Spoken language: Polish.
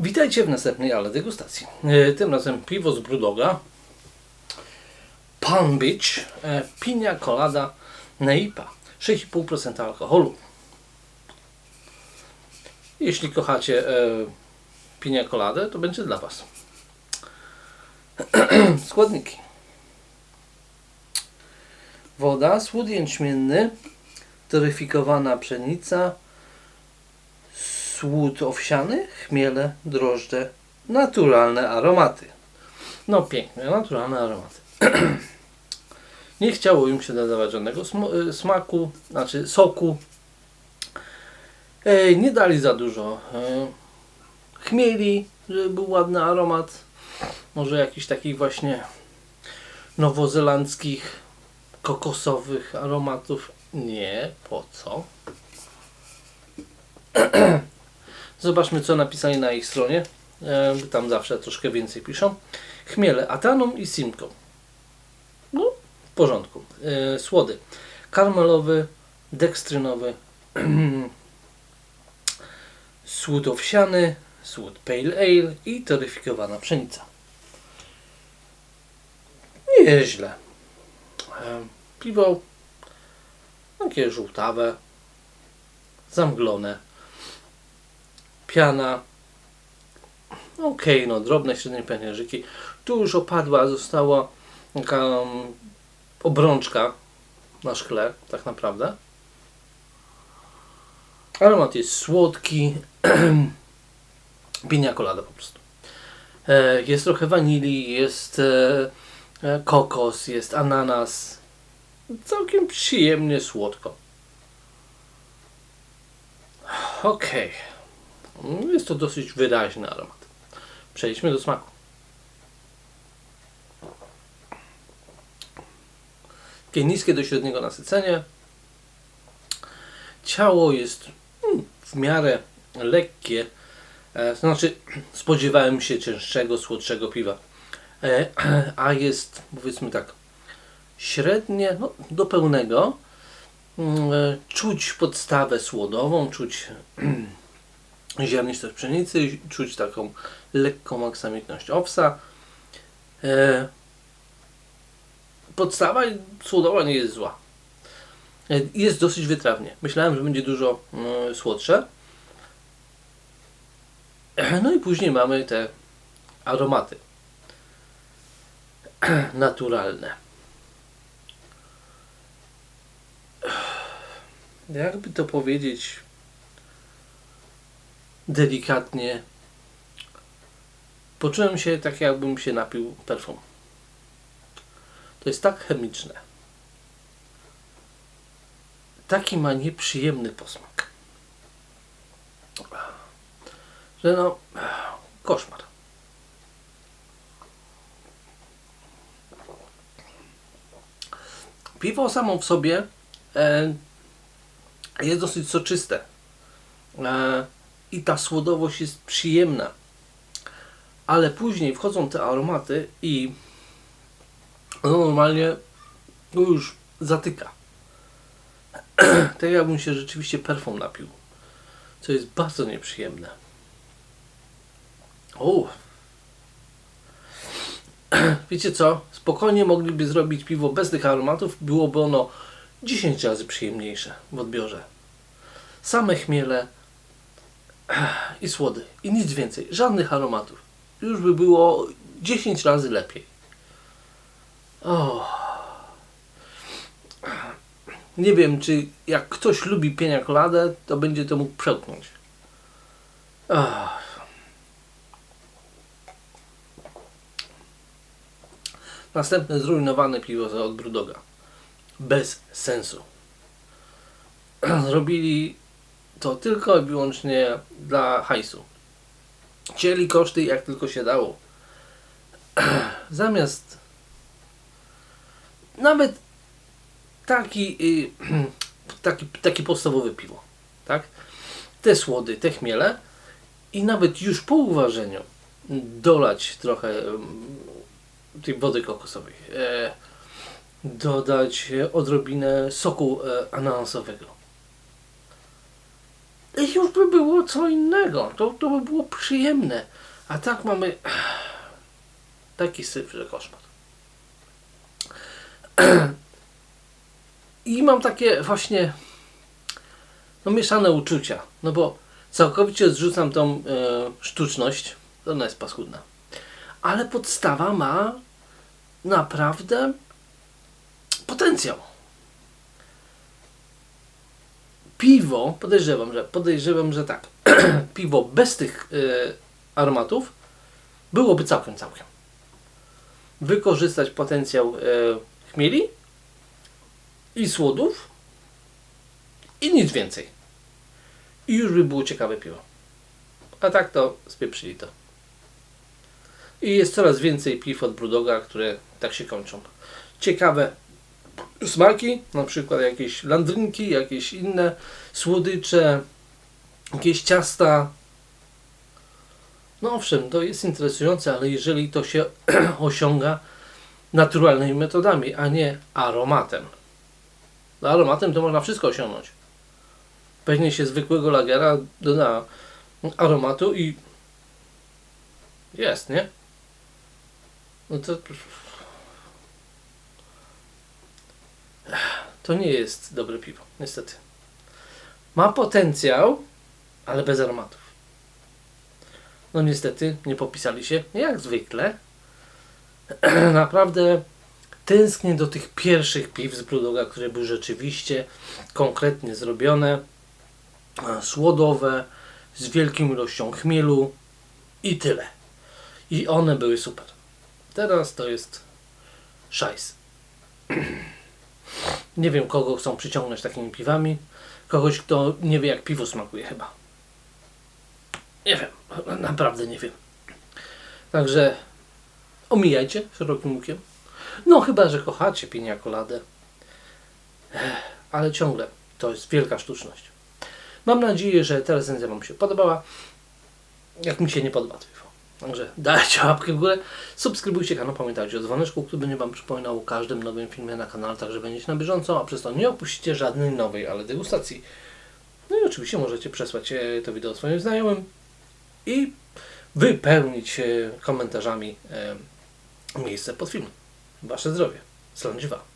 Witajcie w następnej ale degustacji. E, Tym razem piwo z Brudoga. Palm Beach e, Pina Colada Neipa. 6,5% alkoholu. Jeśli kochacie e, Pina Coladę, to będzie dla Was. Składniki. Woda, słód jęczmienny, toryfikowana pszenica, słód owsiany, chmiele, drożdże, naturalne aromaty. No piękne, naturalne aromaty. Nie chciało im się dodawać żadnego y, smaku, znaczy soku. Ej, nie dali za dużo e, chmieli, żeby był ładny aromat. Może jakiś takich właśnie nowozelandzkich, kokosowych aromatów. Nie, po co? Zobaczmy, co napisali na ich stronie. Tam zawsze troszkę więcej piszą. Chmiele ataną i simką. No, w porządku. E, słody. Karmelowy, dekstrynowy, słód owsiany, słód pale ale i toryfikowana pszenica. Nieźle. Piwo takie żółtawe, zamglone piana. Okej, no drobne, średnie pieniężyki. Tu już opadła, została taka um, obrączka na szkle, tak naprawdę. Aromat jest słodki. Pinia colada po prostu. E, jest trochę wanilii, jest e, e, kokos, jest ananas. Całkiem przyjemnie słodko. Okej. No, Jest to dosyć wyraźny aromat. Przejdźmy do smaku. Takie niskie do średniego nasycenie. Ciało jest mm, w miarę lekkie. E, znaczy, spodziewałem się cięższego, słodszego piwa. E, a jest, powiedzmy tak, średnie no, do pełnego. Mm, e, Czuć podstawę słodową, czuć ziarnistość pszenicy, czuć taką lekką aksamitność owsa. E, podstawa słodowa nie jest zła. E, jest dosyć wytrawnie. Myślałem, że będzie dużo mm, słodsze. E, No i później mamy te aromaty naturalne. Jakby to powiedzieć delikatnie. Poczułem się tak, jakbym się napił perfum. To jest tak chemiczne. Taki ma nieprzyjemny posmak. Że no, koszmar. Piwo samo w sobie e, jest dosyć soczyste. E, I ta słodowość jest przyjemna. Ale później wchodzą te aromaty i no normalnie no już zatyka. tak jakbym się rzeczywiście perfum napił. Co jest bardzo nieprzyjemne. O. Wiecie co? Spokojnie mogliby zrobić piwo bez tych aromatów. Byłoby ono 10 razy przyjemniejsze w odbiorze. Same chmiele i słody. I nic więcej. Żadnych aromatów. Już by było 10 razy lepiej. O. Nie wiem, czy jak ktoś lubi pienia koladę, to będzie to mógł przełknąć. Następne zrujnowane piwo od Brudoga. Bez sensu. Zrobili to tylko i wyłącznie dla hajsu. Cięli koszty jak tylko się dało. Zamiast nawet taki, y, taki, taki podstawowy piwo, tak? Te słody, te chmiele i nawet już po uważeniu dolać trochę mm, tej wody kokosowej, e, dodać odrobinę soku e, ananasowego. Już by było co innego. To, to by było przyjemne. A tak mamy taki syf, że koszmar. I mam takie właśnie no, mieszane uczucia. No bo całkowicie odrzucam tą e, sztuczność. Ona jest paskudna. Ale podstawa ma naprawdę potencjał. Piwo, podejrzewam, że podejrzewam, że tak. Piwo bez tych e, aromatów byłoby całkiem, całkiem. Wykorzystać potencjał e, chmieli i słodów i nic więcej. I już by było ciekawe piwo. A tak to spieprzyli to. I jest coraz więcej piw od Brudoga, które tak się kończą. Ciekawe smaki, na przykład jakieś landrynki, jakieś inne słodycze, jakieś ciasta. No owszem, to jest interesujące, ale jeżeli to się osiąga naturalnymi metodami, a nie aromatem. No, aromatem to można wszystko osiągnąć. Weźmie się zwykłego lagera, doda aromatu i jest, nie? No to to nie jest dobre piwo, niestety. Ma potencjał, ale bez aromatów. No niestety nie popisali się, jak zwykle. Naprawdę tęsknię do tych pierwszych piw z Brudoga, które były rzeczywiście konkretnie zrobione, słodowe, z wielką ilością chmielu i tyle. I one były super. Teraz to jest szajs. Nie wiem, kogo chcą przyciągnąć takimi piwami. Kogoś, kto nie wie, jak piwo smakuje chyba. Nie wiem, naprawdę nie wiem. Także omijajcie szerokim łukiem. No chyba, że kochacie pienia koladę. Ale ciągle to jest wielka sztuczność. Mam nadzieję, że ta recenzja Wam się podobała. Jak mi się nie podoba, to. Także dajcie łapkę w górę, subskrybujcie kanał, pamiętajcie o dzwoneczku, który będzie Wam przypominał o każdym nowym filmie na kanale, także będziecie na bieżąco, a przez to nie opuścicie żadnej nowej, ale degustacji. No i oczywiście możecie przesłać e, to wideo swoim znajomym i wypełnić komentarzami e, miejsce pod filmem. Wasze zdrowie. Slądziwa.